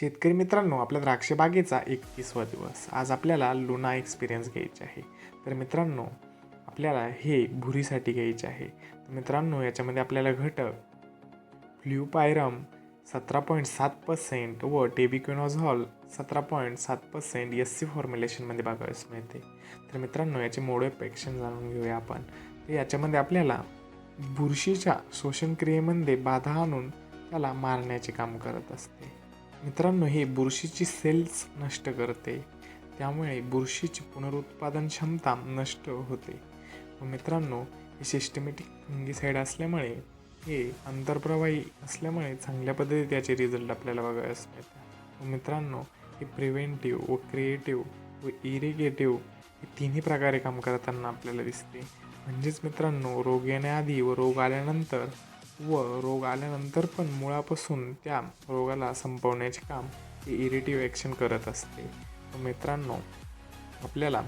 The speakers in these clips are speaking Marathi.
शेतकरी मित्रांनो आपल्या द्राक्षबागेचा एकतीसवा दिवस. आज आपल्याला लुना एक्सपिरियन्स घ्यायचे आहे. तर मित्रांनो आपल्याला हे भुरीसाठी घ्यायचे आहे. तर मित्रांनो याच्यामध्ये आपल्याला घटक फ्ल्यूपायरम सतरा पॉईंट सात पर्सेंट व टेबिक्युनॉझॉल सतरा पॉईंट सात पर्सेंट एस सी फॉर्म्युलेशनमध्ये बघायला मिळते. तर मित्रांनो याचे मोड पेक्शन जाणून घेऊया आपण. तर याच्यामध्ये आपल्याला बुरशीच्या शोषण क्रियेमध्ये बाधा आणून त्याला मारण्याचे काम करत असते. मित्रांनो हे बुरशीची सेल्स नष्ट करते. त्यामुळे बुरशीची पुनरुत्पादन क्षमता नष्ट होते. व मित्रांनो हे सिस्टमॅटिक फंगीसाईड असल्यामुळे हे आंतरप्रवाही असल्यामुळे चांगल्या पद्धतीने त्याचे रिझल्ट आपल्याला बघायला मिळतात. व मित्रांनो हे प्रिव्हेंटिव्ह व क्रिएटिव्ह व इरिगेटिव्ह हे तिन्ही प्रकारे काम करताना आपल्याला दिसते. म्हणजेच मित्रांनो रोग येण्याआधी व रोग आल्यानंतर व रोग आल्यानंतर पण मुळापासून त्या रोगाला संपवण्याचे काम हे इरिटिव्ह ॲक्शन करत असते. व मित्रांनो आपल्याला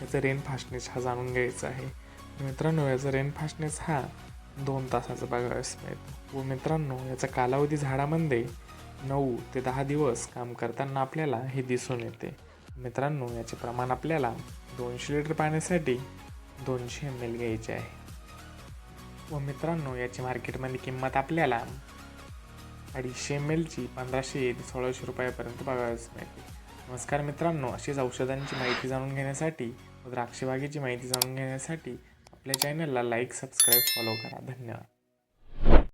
याचा रेन फास्टनेस हा जाणून घ्यायचा आहे. मित्रांनो याचा रेन फास्टनेस हा दोन तासाचा बघायला मिळतो व मित्रांनो याचा कालावधी झाडामध्ये नऊ ते दहा दिवस काम करताना आपल्याला हे दिसून येते. मित्रांनो याचे प्रमाण आपल्याला दोनशे लिटर पाण्यासाठी दोनशे एम एल घ्यायचे आहे. व मित्रांनो याची मार्केटमध्ये किंमत आपल्याला अडीचशे एम एलची पंधराशे ते सोळाशे रुपयापर्यंत बघावीच मिळते. नमस्कार मित्रांनो अशीच औषधांची माहिती जाणून घेण्यासाठी व द्राक्षबागेची माहिती जाणून घेण्यासाठी आपल्या चॅनलला लाईक सबस्क्राईब फॉलो करा. धन्यवाद.